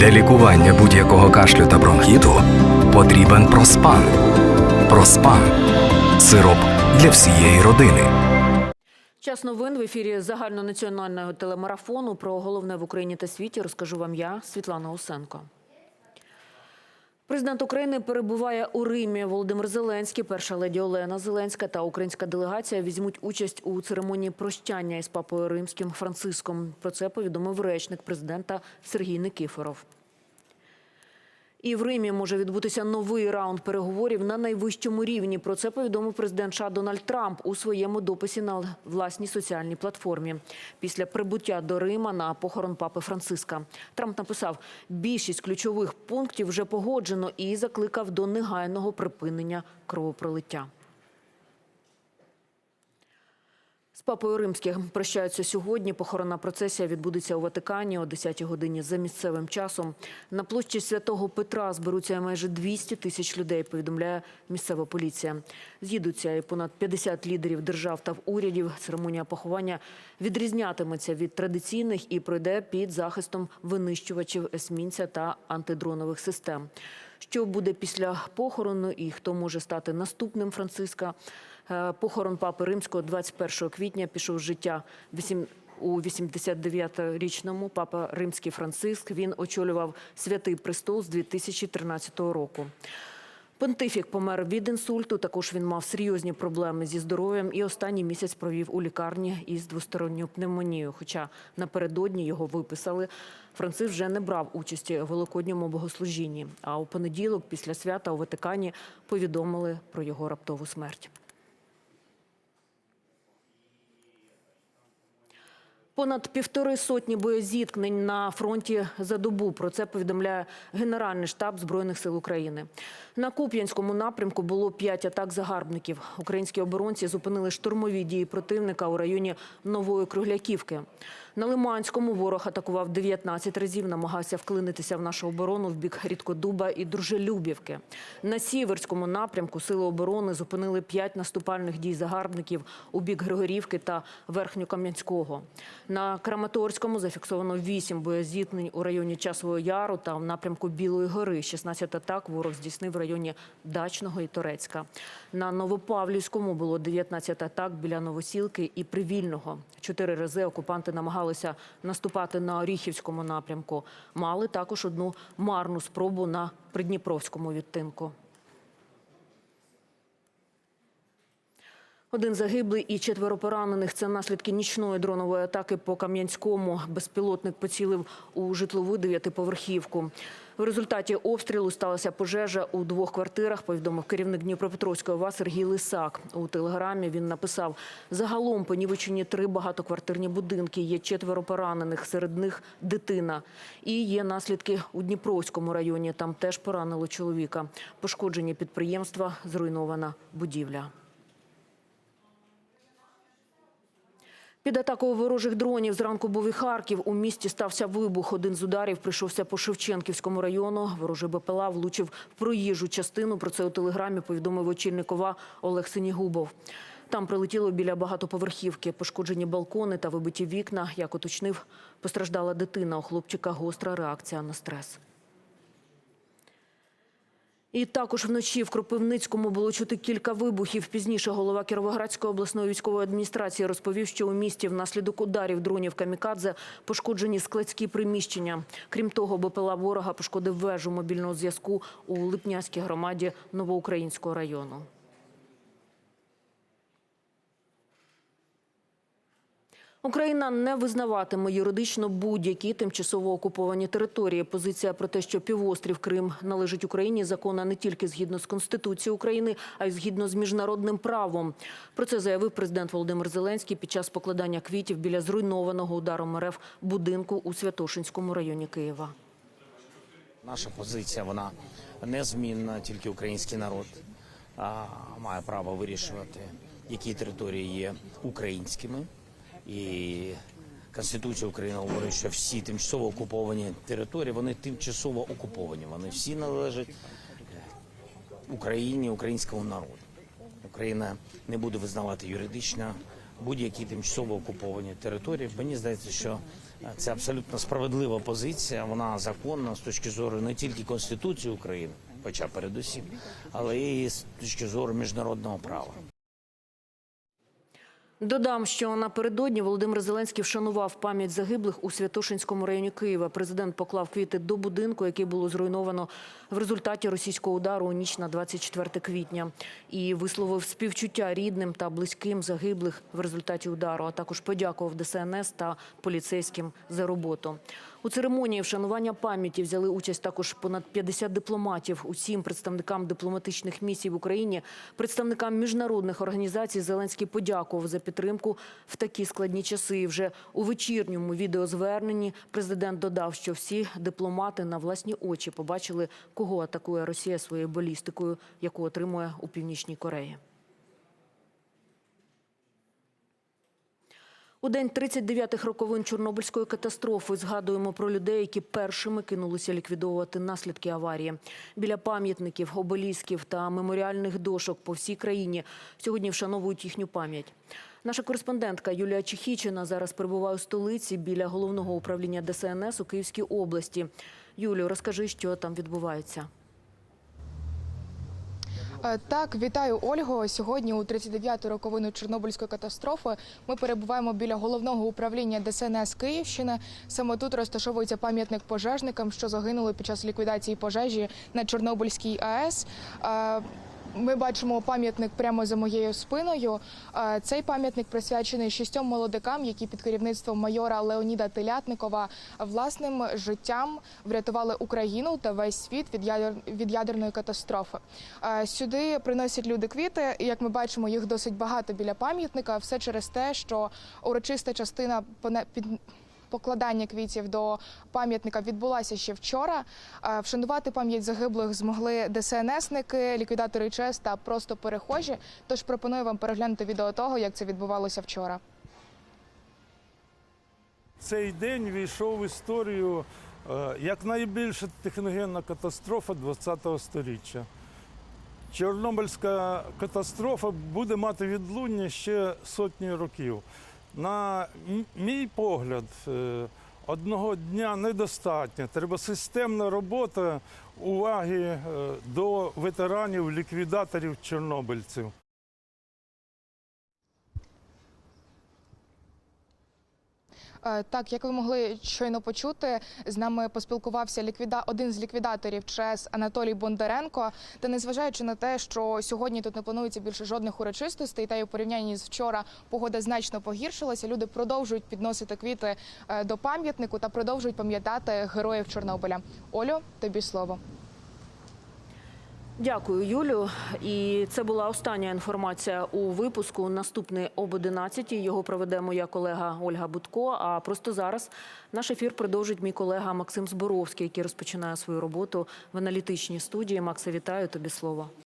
Для лікування будь-якого кашлю та бронхіту потрібен проспан. Проспан сироп для всієї родини. Час новин в ефірі загальнонаціонального телемарафону про головне в Україні та світі розкажу вам я, Світлана Усенко. Президент України перебуває у Римі. Володимир Зеленський, перша леді Олена Зеленська та українська делегація візьмуть участь у церемонії прощання із папою римським Франциском. Про це повідомив речник президента Сергій Никифоров. І в Римі може відбутися новий раунд переговорів на найвищому рівні. Про це повідомив президент США Дональд Трамп у своєму дописі на власній соціальній платформі. Після прибуття до Рима на похорон папи Франциска. Трамп написав, більшість ключових пунктів вже погоджено і закликав до негайного припинення кровопролиття. З папою римським прощаються сьогодні. Похоронна процесія відбудеться у Ватикані о 10-й годині за місцевим часом. На площі святого Петра зберуться майже 200 тисяч людей. Повідомляє місцева поліція. З'їдуться і понад 50 лідерів держав та урядів. Церемонія поховання відрізнятиметься від традиційних і пройде під захистом винищувачів есмінця та антидронових систем. Що буде після похорону і хто може стати наступним Франциска? Е, Похорон папи римського 21 квітня пішов з життя вісім- у 89-річному папа римський Франциск. Він очолював святий престол з 2013 року. Понтифік помер від інсульту. Також він мав серйозні проблеми зі здоров'ям і останній місяць провів у лікарні із двосторонньою пневмонією. Хоча напередодні його виписали. Франциск вже не брав участі у великодньому богослужінні. А у понеділок, після свята у Ватикані, повідомили про його раптову смерть. Понад півтори сотні боєзіткнень на фронті за добу. Про це повідомляє Генеральний штаб Збройних сил України. На Куп'янському напрямку було п'ять атак загарбників. Українські оборонці зупинили штурмові дії противника у районі Нової Кругляківки. На Лиманському ворог атакував 19 разів, намагався вклинитися в нашу оборону в бік Рідкодуба і Дружелюбівки. На Сіверському напрямку сили оборони зупинили п'ять наступальних дій загарбників у бік Григорівки та Верхньокам'янського. На Краматорському зафіксовано 8 боєзіткнень у районі Часового Яру та в напрямку Білої гори. 16 атак ворог здійснив в районі Дачного і Торецька. На Новопавлівському було 19 атак біля Новосілки і Привільного. Чотири рази окупанти намагалися наступати на Оріхівському напрямку. Мали також одну марну спробу на Придніпровському відтинку. Один загиблий і четверо поранених. Це наслідки нічної дронової атаки по Кам'янському. Безпілотник поцілив у житлову дев'ятиповерхівку. В результаті обстрілу сталася пожежа у двох квартирах, повідомив керівник Дніпропетровської ОВА Сергій Лисак. У телеграмі він написав, загалом понівечені три багатоквартирні будинки, є четверо поранених, серед них дитина. І є наслідки у Дніпровському районі, там теж поранило чоловіка. Пошкоджені підприємства, зруйнована будівля. Під атакою ворожих дронів зранку був і Харків. У місті стався вибух. Один з ударів прийшовся по Шевченківському району. Ворожий БПЛА влучив в проїжджу частину. Про це у телеграмі повідомив очільник ОВА Олег Синігубов. Там прилетіло біля багатоповерхівки, пошкоджені балкони та вибиті вікна. Як уточнив, постраждала дитина. У хлопчика гостра реакція на стрес. І також вночі в Кропивницькому було чути кілька вибухів. Пізніше голова Кіровоградської обласної військової адміністрації розповів, що у місті внаслідок ударів дронів камікадзе пошкоджені складські приміщення. Крім того, БПЛА ворога пошкодив вежу мобільного зв'язку у Липнянській громаді Новоукраїнського району. Україна не визнаватиме юридично будь-які тимчасово окуповані території. Позиція про те, що півострів Крим належить Україні, законна не тільки згідно з Конституцією України, а й згідно з міжнародним правом. Про це заявив президент Володимир Зеленський під час покладання квітів біля зруйнованого ударом РФ будинку у Святошинському районі Києва. Наша позиція вона незмінна, тільки український народ а, має право вирішувати, які території є українськими. І Конституція України говорить, що всі тимчасово окуповані території вони тимчасово окуповані. Вони всі належать е, Україні, українському народу. Україна не буде визнавати юридично будь-які тимчасово окуповані території. Мені здається, що Це абсолютно справедлива позиція. Вона законна з точки зору не тільки Конституції України, хоча передусім, але і з точки зору міжнародного права. Додам, що напередодні Володимир Зеленський вшанував пам'ять загиблих у Святошинському районі Києва. Президент поклав квіти до будинку, який було зруйновано в результаті російського удару у ніч на 24 квітня, і висловив співчуття рідним та близьким загиблих в результаті удару. А також подякував ДСНС та поліцейським за роботу. У церемонії вшанування пам'яті взяли участь також понад 50 дипломатів. Усім представникам дипломатичних місій в Україні, представникам міжнародних організацій Зеленський подякував за підтримку в такі складні часи. Вже у вечірньому відеозверненні президент додав, що всі дипломати на власні очі побачили, кого атакує Росія своєю балістикою, яку отримує у північній Кореї. У день 39-х роковин Чорнобильської катастрофи згадуємо про людей, які першими кинулися ліквідовувати наслідки аварії. Біля пам'ятників, обелісків та меморіальних дошок по всій країні сьогодні вшановують їхню пам'ять. Наша кореспондентка Юлія Чехічина зараз перебуває у столиці біля головного управління ДСНС у Київській області. Юлію, розкажи, що там відбувається. Е, Так, вітаю Ольго. Сьогодні у 39-ту роковину Чорнобильської катастрофи ми перебуваємо біля головного управління ДСНС Київщини. Саме тут розташовується пам'ятник пожежникам, що загинули під час ліквідації пожежі на Чорнобильській АЕС. Ми бачимо пам'ятник прямо за моєю спиною. Е, Цей пам'ятник присвячений шістьом молодикам, які під керівництвом майора Леоніда Телятникова власним життям врятували Україну та весь світ від ядер від ядерної катастрофи. Е, Сюди приносять люди квіти. Як ми бачимо, їх досить багато біля пам'ятника. Все через те, що урочиста частина поне- під. Покладання квітів до пам'ятника відбулася ще вчора. Е, Вшанувати пам'ять загиблих змогли ДСНСники, ліквідатори ЧЕС та просто перехожі. Тож пропоную вам переглянути відео того, як це відбувалося вчора. Цей день війшов в історію е, як найбільша техногенна катастрофа ХХ століття. Чорнобильська катастрофа буде мати відлуння ще сотні років. На мій погляд, е, одного дня недостатньо. Треба системна робота уваги е, до ветеранів, ліквідаторів, чорнобильців. Так, як ви могли щойно почути, з нами поспілкувався ліквіда... один з ліквідаторів ЧЕС Анатолій Бондаренко. Та незважаючи на те, що сьогодні тут не планується більше жодних урочистостей, та й у порівнянні з вчора погода значно погіршилася. Люди продовжують підносити квіти е, до пам'ятнику та продовжують пам'ятати героїв Чорнобиля. Олю, тобі слово. Дякую, Юлю. І це була остання інформація у випуску. Наступний об 11 Його проведе моя колега Ольга Будко. А просто зараз наш ефір продовжить мій колега Максим Зборовський, який розпочинає свою роботу в аналітичній студії. Макса, вітаю тобі слово.